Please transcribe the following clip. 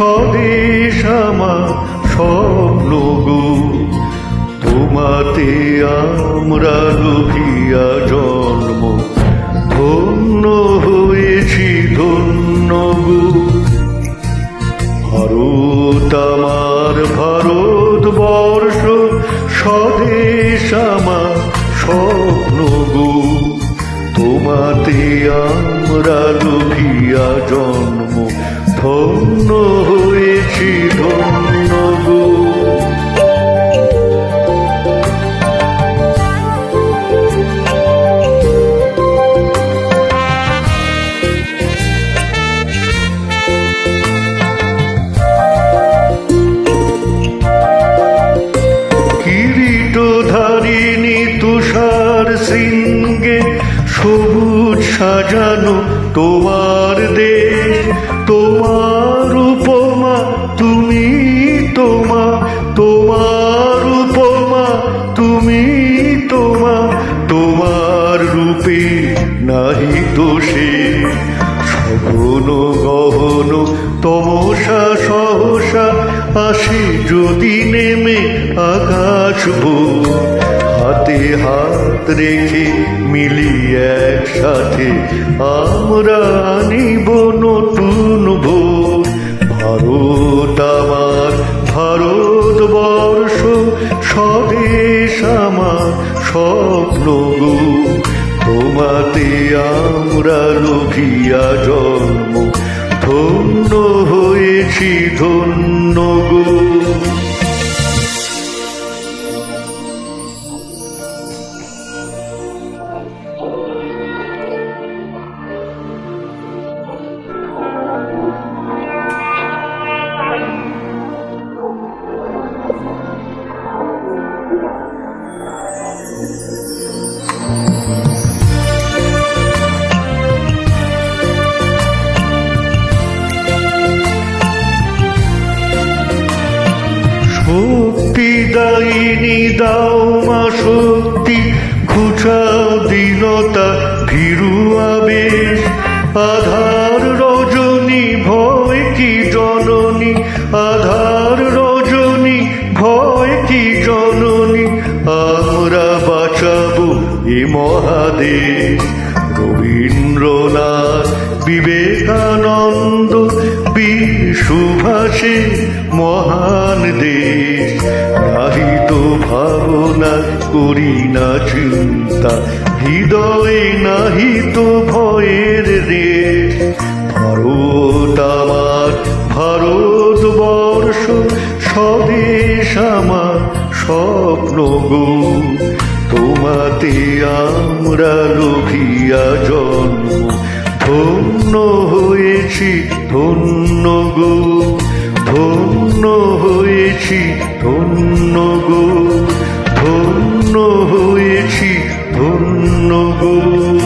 স্বদেশ আমার স্বপ্ন গো তোমাতে আমরা লুকিয়া জন্ম। ধন্য হয়েছি, ধন্য গো। ভারত আমার ভারতবর্ষ স্বদেশ আমার স্বপ্ন গো তোমাতে আমরা লুকিয়া জন্ম ধন্য হয়েছি ধন্য গো। কিরিট ধারিণী তুষার শৃঙ্গে সাজানো তোমার দেশ, তোমার উপমা, তুমি তোমা, তোমার উপমা, তুমি তোমা, তোমার রূপে নাহি দোষে। সঘন গহন তমসা সহসা আসে যদি নেমে আকাশ হাতে হাত রেখে মিলি একসাথে আমরা আনিব নতুন ভোর ভারত আমার, ভারতবর্ষ, স্বদেশ আমার স্বপ্ন তোমাতে আমরা লোভিয়া জন্ম হয়েছি ধন্য গো। শক্তি দাও মা শক্তি ঘুচাও দীনতা, ভীরু আবেশ। আধার রজনী, ভয় কি জননী? আধার রজনী, ভয় কি জননী? আমরা বাঁচাবো এ মহাদেশ। রবীন্দ্রনাথ বিবেকানন্দ বিশুভাষে মহান দেশ। নাহি তো ভাবনা করি না চিন্তা, হৃদয়ে নাহি তো ভয়ের রেশ। ভারত আমার ভারতবর্ষ স্বদেশ আমার স্বপ্ন গো। তোমাতে আমরা লোভিয়া জন্ম, ধন্য হয়েছি ধন্য গো ধন্য হয়েছি ধন্য গো ধন্য হয়েছি ধন্য গো।